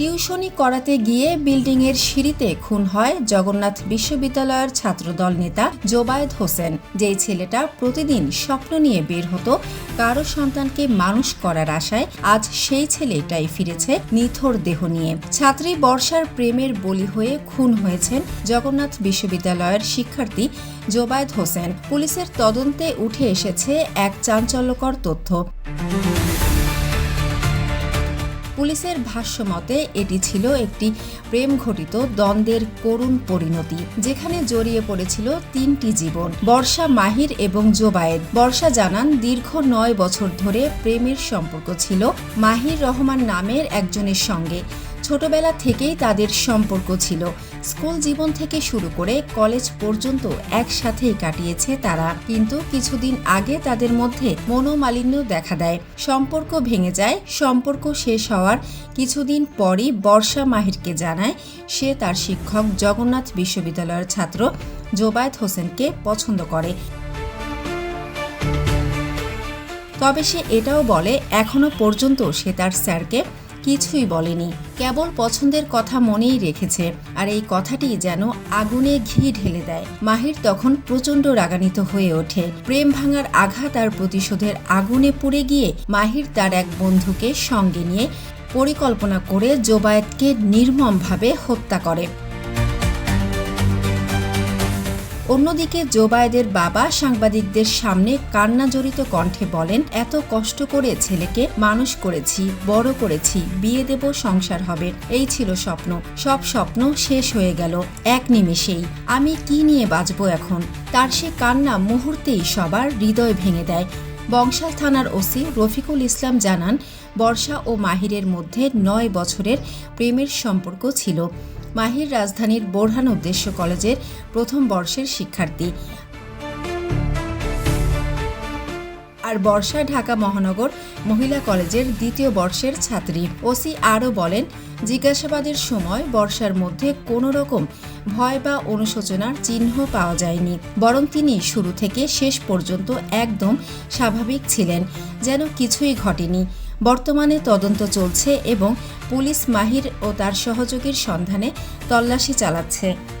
টিউশনি করাতে গিয়ে বিল্ডিংয়ের সিঁড়িতে খুন হয় জগন্নাথ বিশ্ববিদ্যালয়ের ছাত্রদল নেতা জোবায়েদ হোসেন। যেই ছেলেটা প্রতিদিন স্বপ্ন নিয়ে বের হতো, কারও সন্তানকে মানুষ করার আশায় আজ সেই ছেলেটাই ফিরেছে নিথর দেহ নিয়ে। ছাত্রী বর্ষার প্রেমের বলি হয়ে খুন হয়েছেন জগন্নাথ বিশ্ববিদ্যালয়ের শিক্ষার্থী জোবায়েদ হোসেন। পুলিশের তদন্তে উঠে এসেছে এক চাঞ্চল্যকর তথ্য। পুলিশের ভাষ্যমতে এটি ছিল একটি প্রেম ঘটিত দ্বন্দ্বের করুণ পরিণতি, যেখানে জড়িয়ে পড়েছিল তিনটি জীবন, বর্ষা মাহির এবং জোবায়েদ বর্ষা জানান, দীর্ঘ নয় বছর ধরে প্রেমের সম্পর্ক ছিল মাহির রহমান নামের একজনের সঙ্গে। ছোটবেলা থেকেই তাদের সম্পর্ক ছিল। স্কুল জীবন থেকে শুরু করে কলেজ পর্যন্ত একসাথেই কাটিয়েছে তারা। কিন্তু কিছুদিন আগে তাদের মধ্যে মনোমালিন্য দেখা দেয়। সম্পর্ক ভেঙে যায়, সম্পর্ক শেষ হওয়ার কিছুদিন পরই বর্ষা মাহিরকে জানায়, সে তার শিক্ষক জগন্নাথ বিশ্ববিদ্যালয়ের ছাত্র জোবায়েত হোসেনকে পছন্দ করে। তবে সে এটাও বলে, এখনও পর্যন্ত সে তার স্যারকে কিছুই বলেনি। কেবল পছন্দের কথা মনেই রেখেছে, আর এই কথাটি যেন আগুনে ঘি ঢেলে দেয়। মাহির তখন প্রচণ্ড রাগানিত হয়ে ওঠে। প্রেম ভাঙার আঘাত আর প্রতিশোধের আগুনে পুড়ে গিয়ে মাহির তার এক বন্ধুকে সঙ্গে নিয়ে পরিকল্পনা করে জোবায়েতকে নির্মমভাবে হত্যা করে। অন্যদিকে জোবায়েদের বাবা সাংবাদিকদের সামনে কান্না জড়িত কণ্ঠে বলেন, এত কষ্ট করে ছেলেকে মানুষ করেছি, বড় করেছি, বিয়ে দেব, সংসার হবে, এই ছিল স্বপ্ন। সব স্বপ্ন শেষ হয়ে গেল, এক নিমেষেই। আমি কি নিয়ে বাঁচবো এখন? তার সে কান্না মুহূর্তেই সবার হৃদয় ভেঙে দেয়। বংশাল থানার ওসি রফিকুল ইসলাম জানান, বর্ষা ও মাহিরের মধ্যে নয় বছরের প্রেমের সম্পর্ক ছিল। মাহির রাজধানীর বোরহান উদ্দেশ্য কলেজের প্রথম বর্ষের শিক্ষার্থী। আর বর্ষা ঢাকা মহানগর মহিলা কলেজের দ্বিতীয় বর্ষের ছাত্রী। ওসি আরও বলেন জিজ্ঞাসাবাদের সময় বর্ষার মধ্যে কোনো রকম ভয় বা অনুশোচনার চিহ্ন পাওয়া যায়নি, বরং তিনি শুরু থেকে শেষ পর্যন্ত একদম স্বাভাবিক ছিলেন, যেন কিছুই ঘটেনি। বর্তমানে তদন্ত চলছে এবং পুলিশ মাহির ও তার সহযোগীর সন্ধানে তল্লাশি চালাচ্ছে।